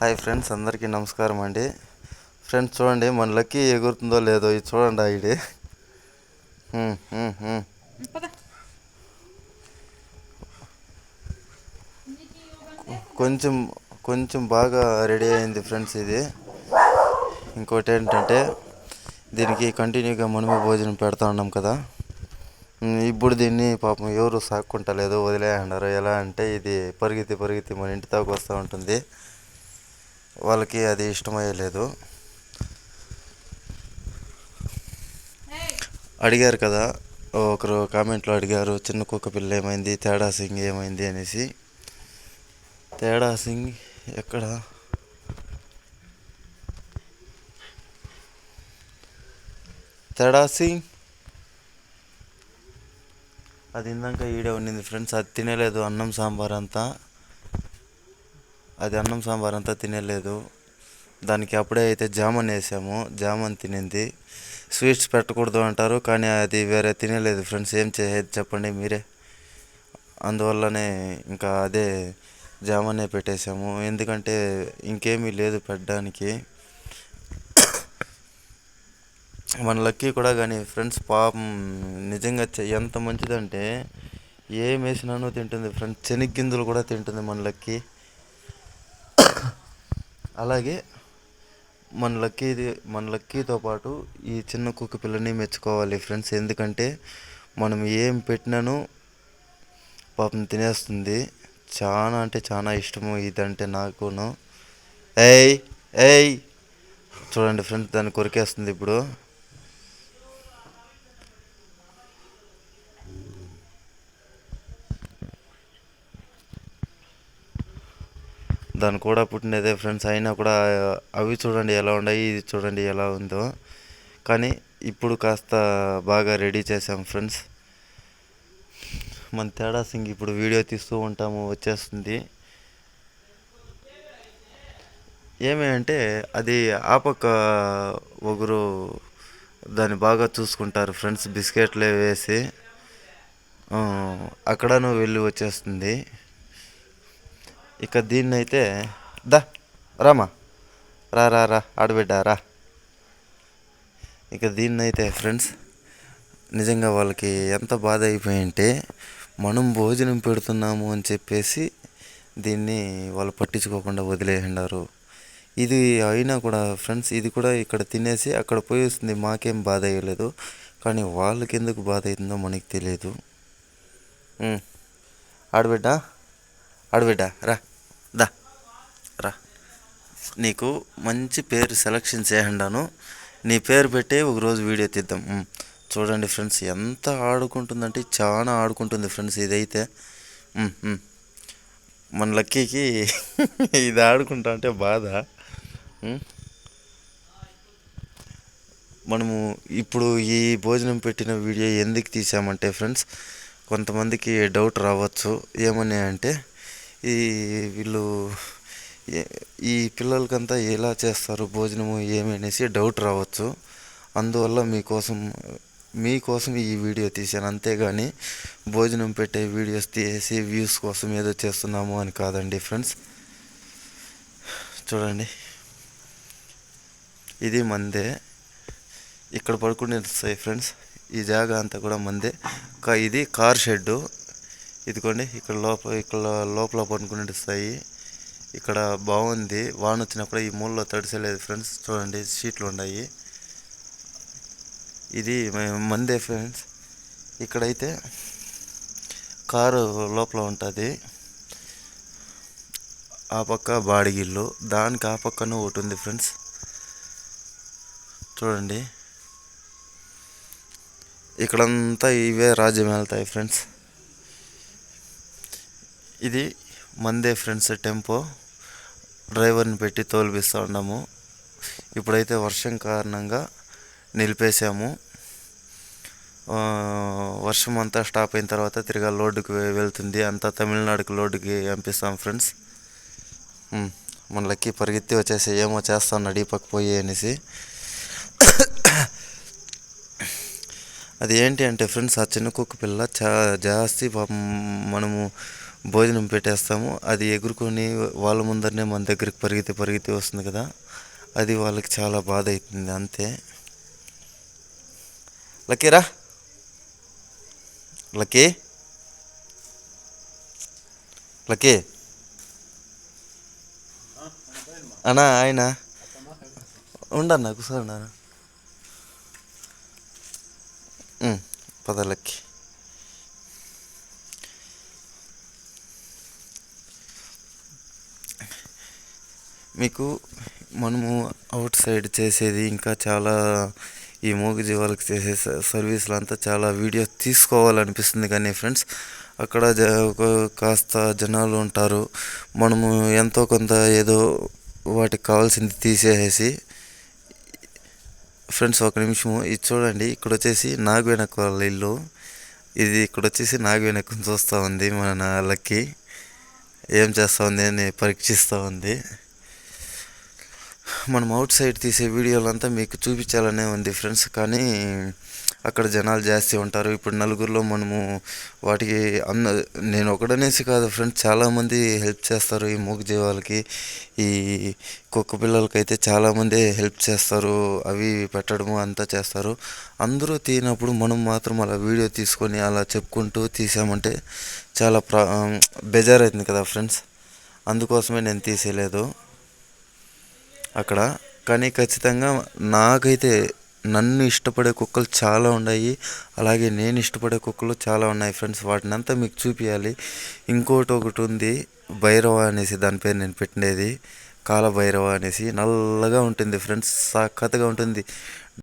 Hi friends అందరికీ నమస్కారం అండి. ఫ్రెండ్స్ చూడండి మన లక్కీ ఎగురుతుందో లేదో ఇది చూడండి ఇది కొంచెం కొంచెం బాగా రెడీ అయింది ఫ్రెండ్స్ ఇది. ఇంకోటి ఏంటంటే దీనికి కంటిన్యూగా మనమే భోజనం పెడతా ఉన్నాం కదా. ఇప్పుడు దీన్ని పాపం ఎవరు సాక్కుంటలేదు వదిలేయన్నారు ఎలా అంటే ఇది పరిగెత్తి పరిగెత్తి మన ఇంటి దాకా వస్తూ ఉంటుంది. వాళ్ళకి అది ఇష్టమయ్యలేదు అడిగారు కదా ఒకరు కామెంట్లో అడిగారు చిన్న కుక్క పిల్ల ఏమైంది? తేడా సింగ్ ఏమైంది? అనేసి. తేడా సింగ్ ఎక్కడ? తేడా సింగ్? అది ఇందాక ఈడే ఉండింది ఫ్రెండ్స్ అది తినలేదు అన్నం సాంబార్ అంతా. అది అన్నం సాంబార్ అంతా తినలేదు. దానికి అప్పుడే అయితే జామన్ వేసాము. జామన్ తినింది. స్వీట్స్ పెట్టకూడదు అంటారు కానీ అది వేరే తినలేదు ఫ్రెండ్స్. ఏం చేసేది చెప్పండి మీరే. అందువల్లనే ఇంకా అదే జామనే పెట్టేశాము ఎందుకంటే ఇంకేమీ లేదు పెట్టడానికి. మన లక్కీ కూడా కానీ ఫ్రెండ్స్ పాపం నిజంగా ఎంత మంచిదంటే ఏం వేసినానో తింటుంది ఫ్రెండ్స్. శనగ్గింజలు కూడా తింటుంది మన లక్కీ. అలాగే మన లక్కీది మన లక్కీతో పాటు ఈ చిన్న కుక్క పిల్లని మెచ్చుకోవాలి ఫ్రెండ్స్. ఎందుకంటే మనం ఏం పెట్టినాను పాపం తినేస్తుంది. చాలా అంటే చాలా ఇష్టము ఇదంటే నాకును. ఏయ్ ఏయ్. చూడండి ఫ్రెండ్స్ దాన్ని కొరికేస్తుంది ఇప్పుడు. దాని కూడా పుట్టినదే ఫ్రెండ్స్. అయినా కూడా అవి చూడండి ఎలా ఉన్నాయి ఇది చూడండి ఎలా ఉందో. కానీ ఇప్పుడు కాస్త బాగా రెడీ చేసాం ఫ్రెండ్స్. మన తేడా సింగ్ ఇప్పుడు వీడియో తీస్తూ ఉంటాము వచ్చేస్తుంది. ఏమి అంటే అది ఆ పక్క ఒకరు దాన్ని బాగా చూసుకుంటారు ఫ్రెండ్స్. బిస్కెట్లు వేసి అక్కడను వెళ్ళి వచ్చేస్తుంది. ఇక దీన్ని అయితే దా రామా. రా రా రా ఆడబిడ్డ రా. ఇక దీన్ని అయితే ఫ్రెండ్స్ నిజంగా వాళ్ళకి ఎంత బాధ అయిపోయింటే మనం భోజనం పెడుతున్నాము అని చెప్పేసి దీన్ని వాళ్ళు పట్టించుకోకుండా వదిలేసినారు ఇది అయినా కూడా ఫ్రెండ్స్ ఇది కూడా ఇక్కడ తినేసి అక్కడ పోయి వస్తుంది. మాకేం బాధ అయ్యలేదు. కానీ వాళ్ళకి ఎందుకు బాధ అవుతుందో మనకి తెలియదు. ఆడబిడ్డ ఆడబిడ్డ రా. దా. రా. నీకు మంచి పేరు సెలక్షన్ చేయండాను. నీ పేరు పెట్టే ఒకరోజు వీడియో తీద్దాం. చూడండి ఫ్రెండ్స్ ఎంత ఆడుకుంటుందంటే చాలా ఆడుకుంటుంది ఫ్రెండ్స్ ఇదైతే. మన లక్కీకి ఇది ఆడుకుంటా అంటే బాధ. మనము ఇప్పుడు ఈ భోజనం పెట్టిన వీడియో ఎందుకు తీసామంటే ఫ్రెండ్స్ కొంతమందికి డౌట్ రావచ్చు. ఏమని అంటే ఈ వీళ్ళు ఈ పిల్లలకంతా ఎలా చేస్తారు భోజనము ఏమి అనేసి డౌట్ రావచ్చు. అందువల్ల మీకోసం మీకోసం ఈ వీడియో తీశాను. అంతేగాని భోజనం పెట్టే వీడియోస్ తీసి వ్యూస్ కోసం ఏదో చేస్తున్నాము అని కాదండి ఫ్రెండ్స్. చూడండి. ఇది మందే. ఇక్కడ పడుకుని వస్తాయి ఫ్రెండ్స్. ఈ జాగా అంతా కూడా మందే. కా ఇది కార్ షెడ్డు. ఇదిగోండి ఇక్కడ లోపల ఇక్కడ లోపల పడుకుని ఇక్కడ బాగుంది వాన వచ్చినప్పుడు ఈ మూలలో తడిసలేదు ఫ్రెండ్స్. చూడండి సీట్లు ఉన్నాయి. ఇది మందే ఫ్రెండ్స్. ఇక్కడైతే కారు లోపల ఉంటుంది. ఆ పక్క బాడిగిల్లు. దానికి ఆ పక్కన ఒకటి ఉంది ఫ్రెండ్స్. చూడండి. ఇక్కడంతా ఇవే రాజ్యం వెళ్తాయి ఫ్రెండ్స్. ఇది మందే ఫ్రెండ్స్ టెంపో డ్రైవర్ని పెట్టి తోలిపిస్తూ ఉన్నాము. ఇప్పుడైతే వర్షం కారణంగా నిలిపేశాము. వర్షం అంతా స్టాప్ అయిన తర్వాత తిరిగా లోడ్డుకి వెళ్తుంది. అంతా తమిళనాడుకి లోడ్డుకి పంపిస్తాం ఫ్రెండ్స్ ఉమ్, మన లక్కీ పరిగెత్తి వచ్చేసి ఏమో చేస్తాను ఈ పోయి అనేసి. అది ఏంటి అంటే ఫ్రెండ్స్ ఆ చిన్న కుక్క పిల్ల చా జాస్తి పాపం మనము భోజనం పెట్టేస్తాము. అది ఎగురుకొని వాళ్ళ ముందరనే మన దగ్గరికి పరిగెత్తి పరిగెత్తి వస్తుంది కదా. అది వాళ్ళకి చాలా బాధ అవుతుంది అంతే. లక్కీరా లక్కీ. లక్కీ. అన్నా ఆయన. ఉండన్నా కూర్చోండి పద లక్కీ. మీకు మనము అవుట్ సైడ్ చేసేది ఇంకా చాలా ఈ మూగ జీవాలకు చేసే సర్వీసులు అంతా చాలా వీడియో తీసుకోవాలనిపిస్తుంది కానీ ఫ్రెండ్స్ అక్కడ జ- కాస్త జనాలు ఉంటారు. మనము ఎంతో కొంత ఏదో వాటికి కావాల్సింది తీసేసి ఫ్రెండ్స్ ఒక నిమిషము ఇది చూడండి. ఇక్కడ వచ్చేసి నాగవెనక్ వాళ్ళ ఇల్లు. ఇది ఇక్కడ వచ్చేసి నాగవెనక్ని చూస్తూ ఉంది మన లక్కీ. ఏం చేస్తూ ఉంది అని పరీక్షిస్తూ ఉంది. మనం అవుట్ సైడ్ తీసే వీడియోలంతా మీకు చూపించాలనే ఉంది ఫ్రెండ్స్. కానీ అక్కడ జనాలు జాస్తి ఉంటారు. ఇప్పుడు నలుగురిలో మనము వాటికి అన్న నేను ఒకడనేసి కాదు ఫ్రెండ్స్. చాలామంది హెల్ప్ చేస్తారు ఈ మూగ జీవాలకి. ఈ కుక్క పిల్లలకైతే చాలామంది హెల్ప్ చేస్తారు. అవి పెట్టడము అంతా చేస్తారు. అందరూ తీనప్పుడు మనం మాత్రం అలా వీడియో తీసుకొని అలా చెప్పుకుంటూ తీసామంటే చాలా ప్రా బెజార్ అవుతుంది కదా ఫ్రెండ్స్. అందుకోసమే నేను తీసేయలేదు అక్కడ. కానీ ఖచ్చితంగా నాకైతే నన్ను ఇష్టపడే కుక్కలు చాలా ఉన్నాయి. అలాగే నేను ఇష్టపడే కుక్కలు చాలా ఉన్నాయి ఫ్రెండ్స్. వాటిని అంతా మీకు చూపించాలి ఇంకోటి ఒకటి ఉంది. భైరవ అనేసి దాని పేరు నేను పెట్టినది కాల భైరవ అనేసి నల్లగా ఉంటుంది ఫ్రెండ్స్. సాకతగా ఉంటుంది.